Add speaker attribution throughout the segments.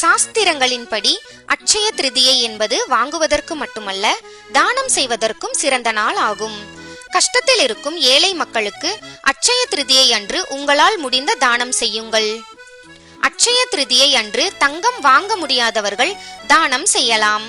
Speaker 1: சாஸ்திரங்களின்படி அட்சய திருதியை என்பது வாங்குவதற்கு மட்டுமல்ல தானம் செய்வதற்கும் சிறந்த நாள் ஆகும். கஷ்டத்தில் இருக்கும் ஏழை மக்களுக்கு அட்சய திருதியை அன்று உங்களால் முடிந்த தானம் செய்யுங்கள். அட்சய திருதியை அன்று தங்கம் வாங்க முடியாதவர்கள் தானம் செய்யலாம்.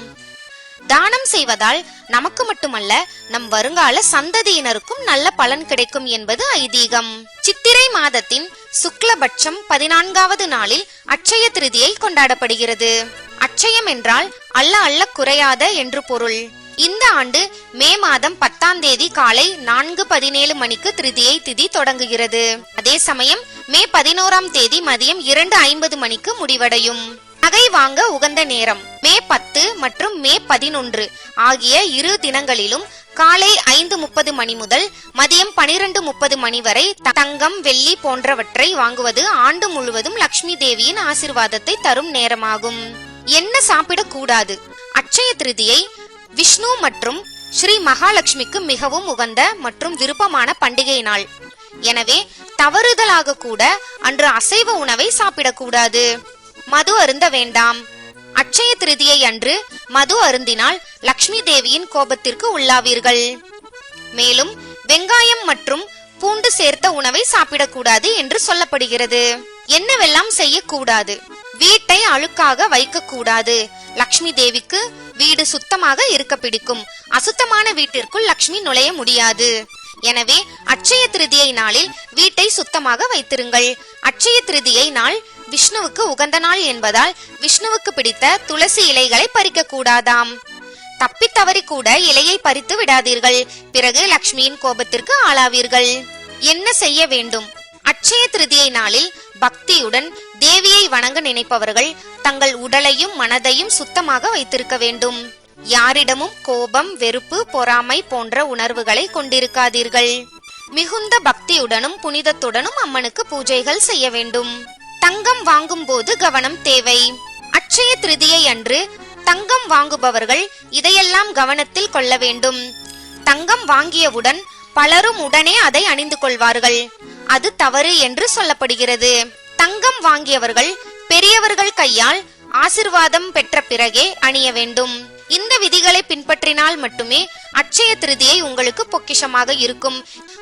Speaker 1: தானம் செய்வதால் நமக்கு மட்டுமல்ல நம் வருங்கால சந்ததியினருக்கும் நல்ல பலன் கிடைக்கும் என்பது ஐதீகம். சித்திரை மாதத்தின் சுக்லபட்சம் பதினான்காவது நாளில் அட்சய திருதியை கொண்டாடப்படுகிறது. அட்சயம் என்றால் அல்ல அல்ல குறையாத என்று பொருள். இந்த ஆண்டு மே மாதம் பத்தாம் தேதி காலை நான்கு பதினேழு மணிக்கு திருதியை திதி தொடங்குகிறது. அதே சமயம் மே பதினோராம் தேதி மதியம் இரண்டு ஐம்பது மணிக்கு முடிவடையும். நகை வாங்க உகந்த நேரம். மே பத்து மற்றும் மே பதினொன்று ஆகிய இரு தினங்களிலும் காலை ஐந்து முப்பது மணி முதல் மதியம் பனிரெண்டு முப்பது மணி வரை த- தங்கம் வெள்ளி போன்றவற்றை வாங்குவது ஆண்டு முழுவதும் லக்ஷ்மி தேவியின் ஆசிர்வாதத்தை தரும் நேரமாகும். என்ன சாப்பிடக்கூடாது? அட்சய திருதியை விஷ்ணு மற்றும் ஸ்ரீ மகாலட்சுமிக்கு மிகவும் உகந்த மற்றும் விருப்பமான பண்டிகை நாள். எனவே தவறுதலாக கூட அன்று அசைவ உணவை சாப்பிடக்கூடாது. மது அருந்த வேண்டாம். அட்சய திருதியை அன்று மது அருந்தினால் லக்ஷ்மி தேவியின் கோபத்திற்கு உள்ளாவீர்கள். மேலும் வெங்காயம் மற்றும் பூண்டு சேர்த்த உணவை சாப்பிடக்கூடாது என்று சொல்லப்படுகிறது. என்னவெல்லாம் செய்யக்கூடாது? வீட்டை அழுக்காக வைக்கக்கூடாது. லக்ஷ்மி தேவிக்கு வீடு சுத்தமாக இருக்க பிடிக்கும். அசுத்தமான வீட்டிற்குள் லக்ஷ்மி நுழைய முடியாது. எனவே அட்சய திருதியை நாளில் வீட்டை சுத்தமாக வைத்திருங்கள். அட்சய திருதியை நாள் விஷ்ணுவுக்கு உகந்த நாள் என்பதால் விஷ்ணுவுக்கு பிடித்த துளசி இலைகளை பறிக்க கூடாதாம் தப்பி தவறி கூட இலையை பறித்து விடாதீர்கள். பிறகு லக்ஷ்மியின் கோபத்திற்கு ஆளாவீர்கள். என்ன செய்ய வேண்டும்? அட்சய திருதியை நாளில் பக்தியுடன் தேவியை வணங்க நினைப்பவர்கள் தங்கள் உடலையும் மனதையும் சுத்தமாக வைத்திருக்க வேண்டும். யாரிடமும் கோபம் வெறுப்பு பொறாமை போன்ற உணர்வுகளை கொண்டிருக்காதீர்கள். மிகுந்த பக்தியுடனும் புனிதத்துடனும் அம்மனுக்கு பூஜைகள் செய்ய வேண்டும். தங்கம் வாங்கும் போது கவனம் தேவை. அட்சய திருதியை அன்று தங்கம் வாங்குபவர்கள் இதையெல்லாம் கவனத்தில் கொள்ள வேண்டும். தங்கம் வாங்கியவுடன் பலரும் உடனே அதை அணிந்து கொள்வார்கள். அது தவறு என்று சொல்லப்படுகிறது. தங்கம் வாங்கியவர்கள் பெரியவர்கள் கையால் ஆசிர்வாதம் பெற்ற பிறகே அணிய வேண்டும். இந்த விதிகளை பின்பற்றினால் மட்டுமே அட்சய திருதியை உங்களுக்கு பொக்கிஷமாக இருக்கும்.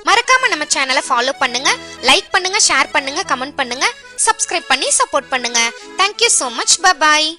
Speaker 1: மறக்காம நம்ம சேனலை ஃபாலோ பண்ணுங்க லைக் பண்ணுங்க ஷேர் பண்ணுங்க கமெண்ட் பண்ணுங்க சப்ஸ்கிரைப் பண்ணி சப்போர்ட் பண்ணுங்க. Thank you so much bye